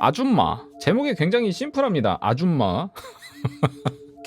아줌마. 제목이 굉장히 심플합니다. 아줌마.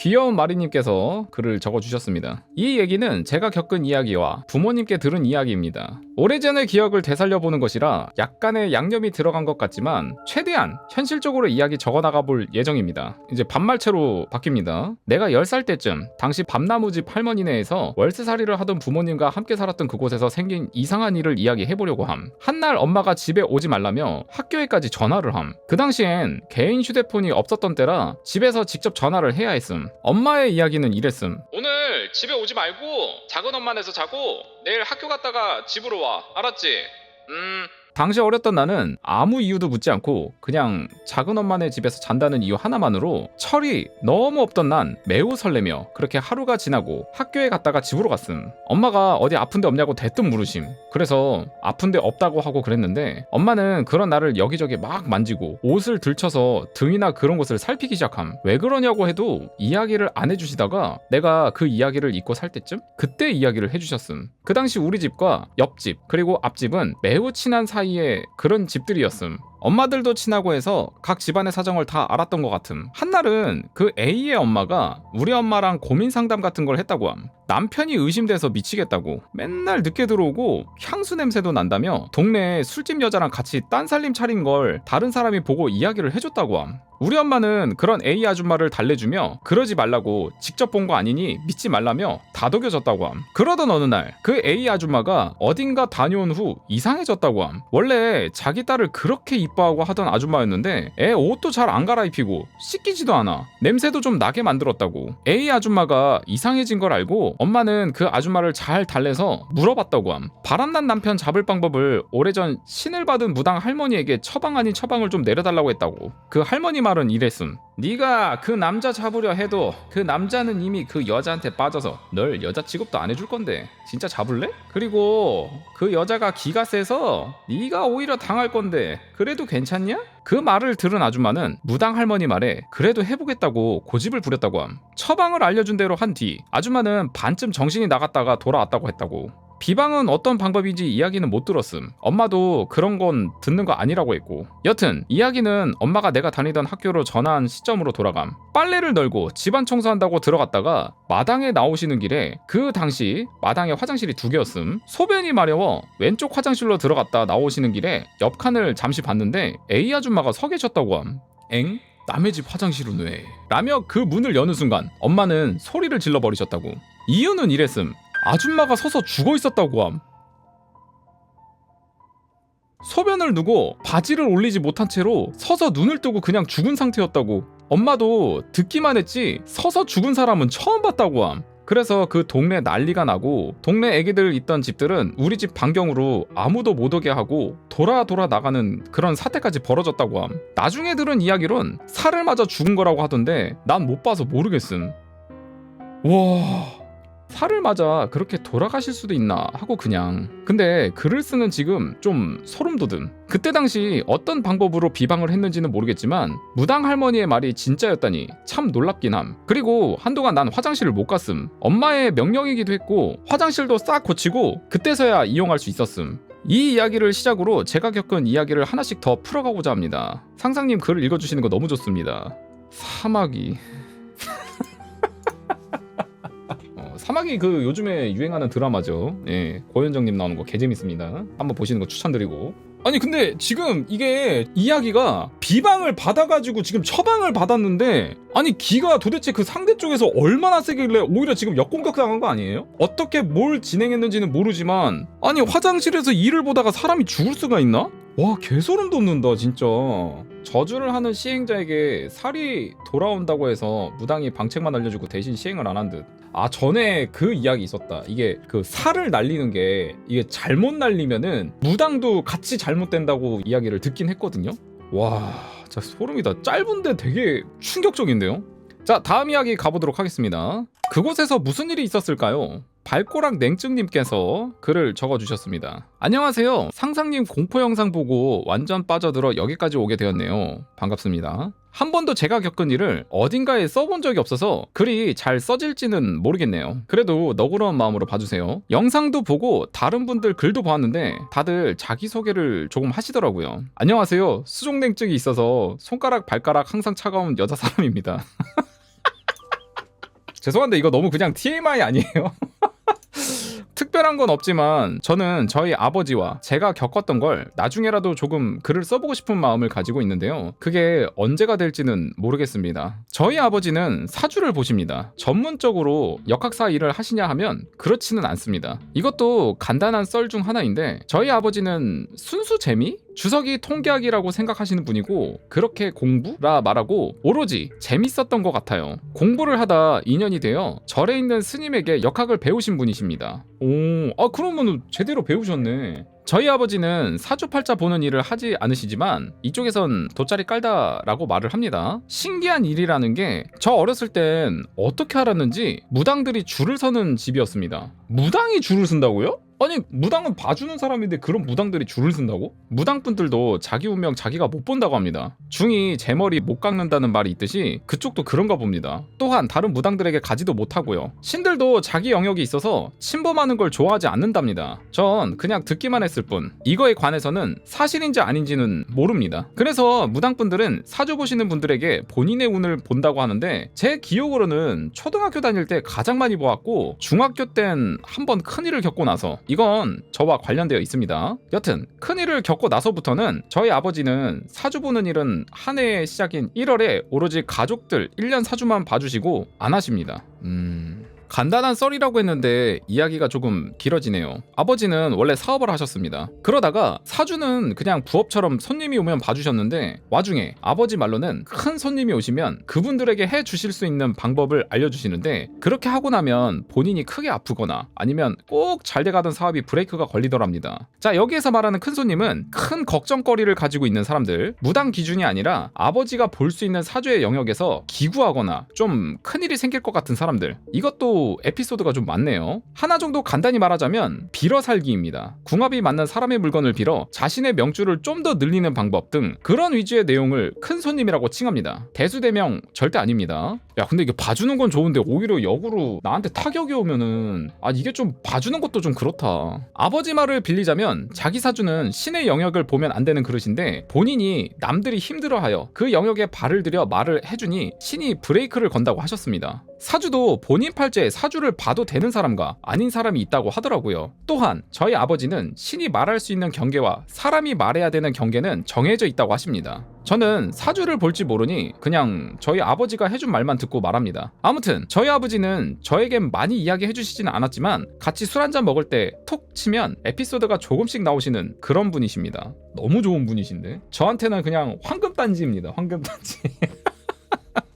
귀여운 마리님께서 글을 적어주셨습니다. 이 얘기는 제가 겪은 이야기와 부모님께 들은 이야기입니다. 오래전의 기억을 되살려보는 것이라 약간의 양념이 들어간 것 같지만 최대한 현실적으로 이야기 적어나가 볼 예정입니다. 이제 반말체로 바뀝니다. 내가 10살 때쯤 당시 밤나무집 할머니네에서 월세살이를 하던 부모님과 함께 살았던 그곳에서 생긴 이상한 일을 이야기해보려고 함. 한날 엄마가 집에 오지 말라며 학교에까지 전화를 함. 그 당시엔 개인 휴대폰이 없었던 때라 집에서 직접 전화를 해야 했음. 엄마의 이야기는 이랬음. 오늘 집에 오지 말고 작은 엄마네서 자고 내일 학교 갔다가 집으로 와. 알았지? 음. 당시 어렸던 나는 아무 이유도 묻지 않고 그냥 작은 엄마네 집에서 잔다는 이유 하나만으로 철이 너무 없던 난 매우 설레며 그렇게 하루가 지나고 학교에 갔다가 집으로 갔음. 엄마가 어디 아픈데 없냐고 대뜸 물으심. 그래서 아픈데 없다고 하고 그랬는데 엄마는 그런 나를 여기저기 막 만지고 옷을 들쳐서 등이나 그런 곳을 살피기 시작함. 왜 그러냐고 해도 이야기를 안 해주시다가 내가 그 이야기를 잊고 살 때쯤 그때 이야기를 해주셨음. 그 당시 우리 집과 옆집 그리고 앞집은 매우 친한 사이 의 그런 집들이었음. 엄마들도 친하고 해서 각 집안의 사정을 다 알았던 것 같음. 한날은 그 A의 엄마가 우리 엄마랑 고민 상담 같은 걸 했다고 함. 남편이 의심돼서 미치겠다고 맨날 늦게 들어오고 향수 냄새도 난다며 동네에 술집 여자랑 같이 딴살림 차린 걸 다른 사람이 보고 이야기를 해줬다고 함. 우리 엄마는 그런 A 아줌마를 달래주며 그러지 말라고 직접 본 거 아니니 믿지 말라며 다독여졌다고 함. 그러던 어느 날 그 A 아줌마가 어딘가 다녀온 후 이상해졌다고 함. 원래 자기 딸을 그렇게 이뻐하고 하던 아줌마였는데 애 옷도 잘 안 갈아입히고 씻기지도 않아. 냄새도 좀 나게 만들었다고. A 아줌마가 이상해진 걸 알고 엄마는 그 아줌마를 잘 달래서 물어봤다고 함. 바람난 남편 잡을 방법을 오래전 신을 받은 무당 할머니에게 처방 아닌 처방을 좀 내려달라고 했다고. 그 할머니 말은 이랬음. 네가 그 남자 잡으려 해도 그 남자는 이미 그 여자한테 빠져서 널 여자 취급도 안 해줄 건데 진짜 잡을래? 그리고 그 여자가 기가 세서 네가 오히려 당할 건데 그래도 괜찮냐? 그 말을 들은 아줌마는 무당 할머니 말에 그래도 해보겠다고 고집을 부렸다고 함. 처방을 알려준 대로 한 뒤 아줌마는 반쯤 정신이 나갔다가 돌아왔다고 했다고. 비방은 어떤 방법인지 이야기는 못 들었음. 엄마도 그런 건 듣는 거 아니라고 했고. 여튼 이야기는 엄마가 내가 다니던 학교로 전화한 시점으로 돌아감. 빨래를 널고 집안 청소한다고 들어갔다가 마당에 나오시는 길에 그 당시 마당에 화장실이 두 개였음. 소변이 마려워 왼쪽 화장실로 들어갔다 나오시는 길에 옆 칸을 잠시 봤는데 A 아줌마가 서 계셨다고 함. 엥? 남의 집 화장실은 왜? 라며 그 문을 여는 순간 엄마는 소리를 질러 버리셨다고. 이유는 이랬음. 아줌마가 서서 죽어 있었다고 함. 소변을 누고 바지를 올리지 못한 채로 서서 눈을 뜨고 그냥 죽은 상태였다고. 엄마도 듣기만 했지 서서 죽은 사람은 처음 봤다고 함. 그래서 그 동네 난리가 나고 동네 애기들 있던 집들은 우리 집 반경으로 아무도 못 오게 하고 돌아 돌아 나가는 그런 사태까지 벌어졌다고 함. 나중에 들은 이야기론 살을 맞아 죽은 거라고 하던데 난 못 봐서 모르겠음. 와. 살을 맞아 그렇게 돌아가실 수도 있나 하고 그냥. 근데 글을 쓰는 지금 좀 소름 돋음. 그때 당시 어떤 방법으로 비방을 했는지는 모르겠지만 무당 할머니의 말이 진짜였다니 참 놀랍긴 함. 그리고 한동안 난 화장실을 못 갔음. 엄마의 명령이기도 했고 화장실도 싹 고치고 그때서야 이용할 수 있었음. 이 이야기를 시작으로 제가 겪은 이야기를 하나씩 더 풀어가고자 합니다. 상상님 글을 읽어주시는 거 너무 좋습니다. 사마귀 사마귀 그 요즘에 유행하는 드라마죠. 예, 고현정님 나오는 거 개재밌습니다. 한번 보시는 거 추천드리고. 아니 근데 지금 이게 이야기가 비방을 받아가지고 지금 처방을 받았는데 아니 기가 도대체 그 상대 쪽에서 얼마나 세길래 오히려 지금 역공격 당한 거 아니에요? 어떻게 뭘 진행했는지는 모르지만 아니 화장실에서 일을 보다가 사람이 죽을 수가 있나? 와 개소름 돋는다 진짜 저주를 하는 시행자에게 살이 돌아온다고 해서 무당이 방책만 알려주고 대신 시행을 안 한 듯. 아 전에 그 이야기 있었다. 이게 그 살을 날리는 게 이게 잘못 날리면은 무당도 같이 잘못된다고 이야기를 듣긴 했거든요. 와, 진짜 소름이다. 짧은데 되게 충격적인데요. 자 다음 이야기 가보도록 하겠습니다. 그곳에서 무슨 일이 있었을까요? 발꼬락 냉증님께서 글을 적어주셨습니다. 안녕하세요. 상상님 공포 영상 보고 완전 빠져들어 여기까지 오게 되었네요. 반갑습니다. 한 번도 제가 겪은 일을 어딘가에 써본 적이 없어서 글이 잘 써질지는 모르겠네요. 그래도 너그러운 마음으로 봐주세요. 영상도 보고 다른 분들 글도 보았는데 다들 자기소개를 조금 하시더라고요. 안녕하세요. 수족냉증이 있어서 손가락, 발가락 항상 차가운 여자 사람입니다. 죄송한데 이거 너무 그냥 TMI 아니에요? 특별한 건 없지만 저는 저희 아버지와 제가 겪었던 걸 나중에라도 조금 글을 써보고 싶은 마음을 가지고 있는데요. 그게 언제가 될지는 모르겠습니다. 저희 아버지는 사주를 보십니다. 전문적으로 역학사 일을 하시냐 하면 그렇지는 않습니다. 이것도 간단한 썰 중 하나인데 저희 아버지는 순수 재미? 주석이 통계학이라고 생각하시는 분이고 그렇게 공부라 말하고 오로지 재밌었던 것 같아요. 공부를 하다 인연이 되어 절에 있는 스님에게 역학을 배우신 분이십니다. 오, 아 그러면 제대로 배우셨네. 저희 아버지는 사주팔자 보는 일을 하지 않으시지만 이쪽에선 돗자리 깔다라고 말을 합니다. 신기한 일이라는 게 저 어렸을 땐 어떻게 알았는지 무당들이 줄을 서는 집이었습니다. 무당이 줄을 쓴다고요? 아니 무당은 봐주는 사람인데 그런 무당들이 줄을 쓴다고? 무당분들도 자기 운명 자기가 못 본다고 합니다. 중이 제 머리 못 깎는다는 말이 있듯이 그쪽도 그런가 봅니다. 또한 다른 무당들에게 가지도 못하고요. 신들도 자기 영역이 있어서 침범하는 걸 좋아하지 않는답니다. 전 그냥 듣기만 했을 뿐 이거에 관해서는 사실인지 아닌지는 모릅니다. 그래서 무당분들은 사주 보시는 분들에게 본인의 운을 본다고 하는데 제 기억으로는 초등학교 다닐 때 가장 많이 보았고 중학교 땐 한 번 큰일을 겪고 나서 이건 저와 관련되어 있습니다. 여튼 큰일을 겪고 나서부터는 저희 아버지는 사주 보는 일은 한 해의 시작인 1월에 오로지 가족들 1년 사주만 봐주시고 안 하십니다. 음... 간단한 썰이라고 했는데 이야기가 조금 길어지네요. 아버지는 원래 사업을 하셨습니다. 그러다가 사주는 그냥 부업처럼 손님이 오면 봐주셨는데 와중에 아버지 말로는 큰 손님이 오시면 그분들에게 해 주실 수 있는 방법을 알려주시는데 그렇게 하고 나면 본인이 크게 아프거나 아니면 꼭 잘 돼가던 사업이 브레이크가 걸리더랍니다. 자 여기에서 말하는 큰 손님은 큰 걱정거리를 가지고 있는 사람들 무당 기준이 아니라 아버지가 볼 수 있는 사주의 영역에서 기구하거나 좀 큰일이 생길 것 같은 사람들 이것도 에피소드가 좀 많네요. 하나 정도 간단히 말하자면 빌어 살기입니다. 궁합이 맞는 사람의 물건을 빌어 자신의 명주를 좀 더 늘리는 방법 등 그런 위주의 내용을 큰 손님이라고 칭합니다. 대수대명 절대 아닙니다. 야 근데 이게 봐주는 건 좋은데 오히려 역으로 나한테 타격이 오면은 아 이게 좀 봐주는 것도 좀 그렇다. 아버지 말을 빌리자면 자기 사주는 신의 영역을 보면 안 되는 그릇인데 본인이 남들이 힘들어하여 그 영역에 발을 들여 말을 해주니 신이 브레이크를 건다고 하셨습니다. 사주도 본인 팔자에 사주를 봐도 되는 사람과 아닌 사람이 있다고 하더라고요. 또한 저희 아버지는 신이 말할 수 있는 경계와 사람이 말해야 되는 경계는 정해져 있다고 하십니다. 저는 사주를 볼지 모르니 그냥 저희 아버지가 해준 말만 듣고 말합니다. 아무튼 저희 아버지는 저에겐 많이 이야기해 주시지는 않았지만 같이 술 한잔 먹을 때 톡 치면 에피소드가 조금씩 나오시는 그런 분이십니다. 너무 좋은 분이신데 저한테는 그냥 황금단지입니다. 황금단지.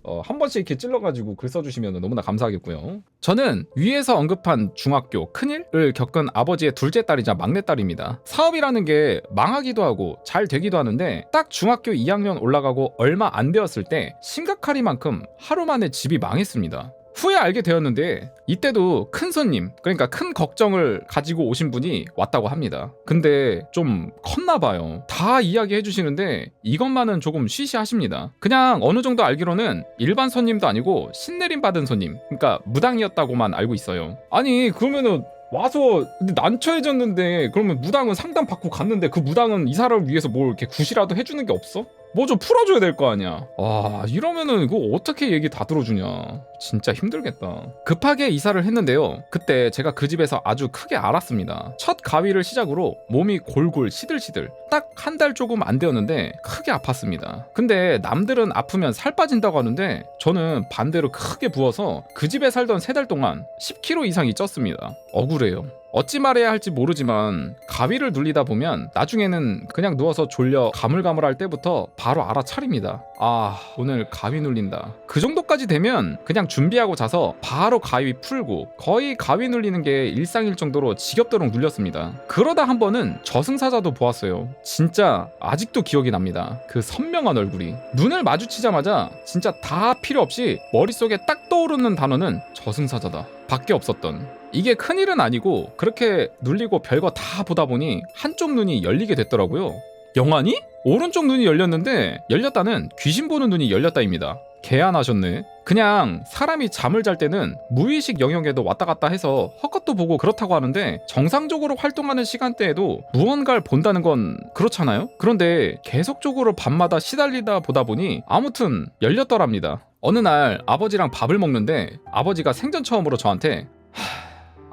어, 한 번씩 이렇게 찔러가지고 글 써주시면 너무나 감사하겠고요. 저는 위에서 언급한 중학교 큰일을 겪은 아버지의 둘째 딸이자 막내 딸입니다. 사업이라는 게 망하기도 하고 잘 되기도 하는데 딱 중학교 2학년 올라가고 얼마 안 되었을 때 심각하리만큼 하루 만에 집이 망했습니다. 후에 알게 되었는데 이때도 큰 손님 그러니까 큰 걱정을 가지고 오신 분이 왔다고 합니다. 근데 좀 컸나 봐요. 다 이야기해 주시는데 이것만은 조금 쉬쉬하십니다. 그냥 어느 정도 알기로는 일반 손님도 아니고 신내림 받은 손님 그러니까 무당이었다고만 알고 있어요. 아니 그러면은 와서 근데 난처해졌는데 그러면 무당은 상담 받고 갔는데 그 무당은 이 사람을 위해서 뭘 이렇게 굿이라도 해주는 게 없어? 뭐 좀 풀어줘야 될 거 아니야. 와 이러면은 이거 어떻게 얘기 다 들어주냐. 진짜 힘들겠다. 급하게 이사를 했는데요. 그때 제가 그 집에서 아주 크게 알았습니다. 첫 가위를 시작으로 몸이 골골 시들시들. 딱 한 달 조금 안 되었는데 크게 아팠습니다. 근데 남들은 아프면 살 빠진다고 하는데 저는 반대로 크게 부어서 그 집에 살던 세 달 동안 10kg 이상이 쪘습니다. 억울해요. 어찌 말해야 할지 모르지만 가위를 눌리다 보면 나중에는 그냥 누워서 졸려 가물가물할 때부터 바로 알아차립니다. 아 오늘 가위 눌린다. 그 정도까지 되면 그냥 준비하고 자서 바로 가위 풀고 거의 가위 눌리는 게 일상일 정도로 지겹도록 눌렸습니다. 그러다 한 번은 저승사자도 보았어요. 진짜 아직도 기억이 납니다. 그 선명한 얼굴이 눈을 마주치자마자 진짜 다 필요 없이 머릿속에 딱 떠오르는 단어는 저승사자다. 밖에 없었던 이게 큰일은 아니고 그렇게 눌리고 별거 다 보다 보니 한쪽 눈이 열리게 됐더라고요. 영환이? 오른쪽 눈이 열렸는데 열렸다는 귀신 보는 눈이 열렸다입니다. 개안하셨네. 그냥 사람이 잠을 잘 때는 무의식 영역에도 왔다 갔다 해서 헛것도 보고 그렇다고 하는데 정상적으로 활동하는 시간대에도 무언가를 본다는 건 그렇잖아요? 그런데 계속적으로 밤마다 시달리다 보다 보니 아무튼 열렸더랍니다. 어느 날 아버지랑 밥을 먹는데 아버지가 생전 처음으로 저한테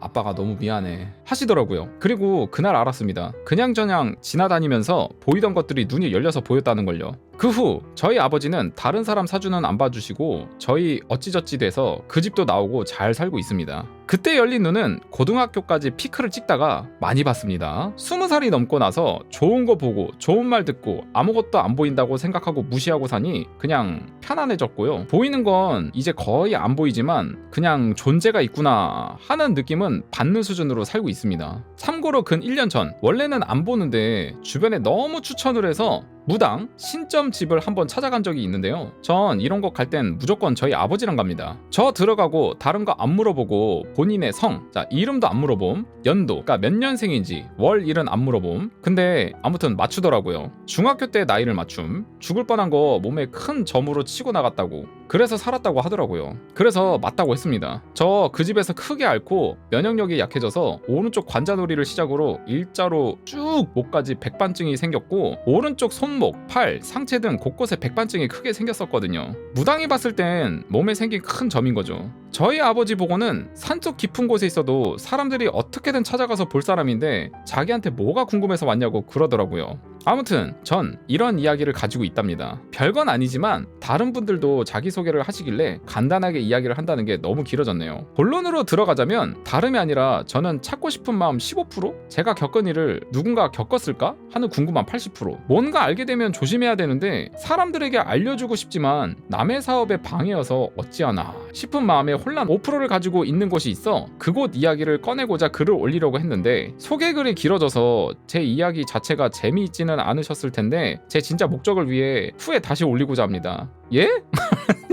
아빠가 너무 미안해 하시더라고요. 그리고 그날 알았습니다. 그냥저냥 지나다니면서 보이던 것들이 눈이 열려서 보였다는 걸요. 그 후 저희 아버지는 다른 사람 사주는 안 봐주시고 저희 어찌저찌 돼서 그 집도 나오고 잘 살고 있습니다. 그때 열린 눈은 고등학교까지 피크를 찍다가 많이 봤습니다. 스무 살이 넘고 나서 좋은 거 보고 좋은 말 듣고 아무것도 안 보인다고 생각하고 무시하고 사니 그냥 편안해졌고요. 보이는 건 이제 거의 안 보이지만 그냥 존재가 있구나 하는 느낌은 받는 수준으로 살고 있습니다. 참고로 근 1년 전 원래는 안 보는데 주변에 너무 추천을 해서 무당 신점 집을 한번 찾아간 적이 있는데요. 전 이런 거갈땐 무조건 저희 아버지랑 갑니다. 저 들어가고 다른 거 안 물어보고 본인의 성, 자 이름도 안 물어봄, 연도, 그러니까 몇 년생인지, 월 일은 안 물어봄. 근데 아무튼 맞추더라고요. 중학교 때 나이를 맞춤. 죽을 뻔한 거 몸에 큰 점으로 치고 나갔다고. 그래서 살았다고 하더라고요. 그래서 맞다고 했습니다. 저 그 집에서 크게 앓고 면역력이 약해져서 오른쪽 관자놀이를 시작으로 일자로 쭉 목까지 백반증이 생겼고 오른쪽 손목, 팔, 상체 등 곳곳에 백반증이 크게 생겼었거든요. 무당이 봤을 땐 몸에 생긴 큰 점인 거죠. 저희 아버지 보고는 산속 깊은 곳에 있어도 사람들이 어떻게든 찾아가서 볼 사람인데 자기한테 뭐가 궁금해서 왔냐고 그러더라고요. 아무튼 전 이런 이야기를 가지고 있답니다. 별건 아니지만 다른 분들도 자기소개를 하시길래 간단하게 이야기를 한다는 게 너무 길어졌네요. 본론으로 들어가자면 다름이 아니라 저는 찾고 싶은 마음 15%? 제가 겪은 일을 누군가 겪었을까? 하는 궁금한 80%. 뭔가 알게 되면 조심해야 되는데 사람들에게 알려주고 싶지만 남의 사업에 방해여서 어찌하나 싶은 마음에 혼란 5%를 가지고 있는 곳이 있어 그곳 이야기를 꺼내고자 글을 올리려고 했는데 소개글이 길어져서 제 이야기 자체가 재미있지는 않으셨을 텐데 제 진짜 목적을 위해 후에 다시 올리고자 합니다. 예?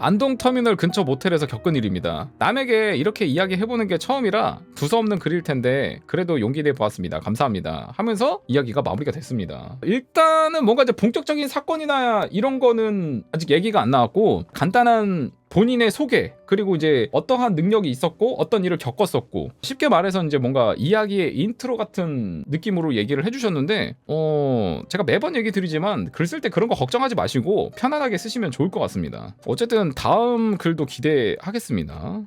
안동 터미널 근처 모텔에서 겪은 일입니다. 남에게 이렇게 이야기해보는 게 처음이라 두서없는 글일 텐데 그래도 용기 내 보았습니다. 감사합니다. 하면서 이야기가 마무리가 됐습니다. 일단은 뭔가 이제 본격적인 사건이나 이런 거는 아직 얘기가 안 나왔고 간단한 본인의 소개 그리고 이제 어떠한 능력이 있었고 어떤 일을 겪었었고 쉽게 말해서 이제 뭔가 이야기의 인트로 같은 느낌으로 얘기를 해주셨는데 어 제가 매번 얘기 드리지만 글 쓸 때 그런 거 걱정하지 마시고 편안하게 쓰시면 좋을 것 같습니다. 어쨌든 다음 글도 기대하겠습니다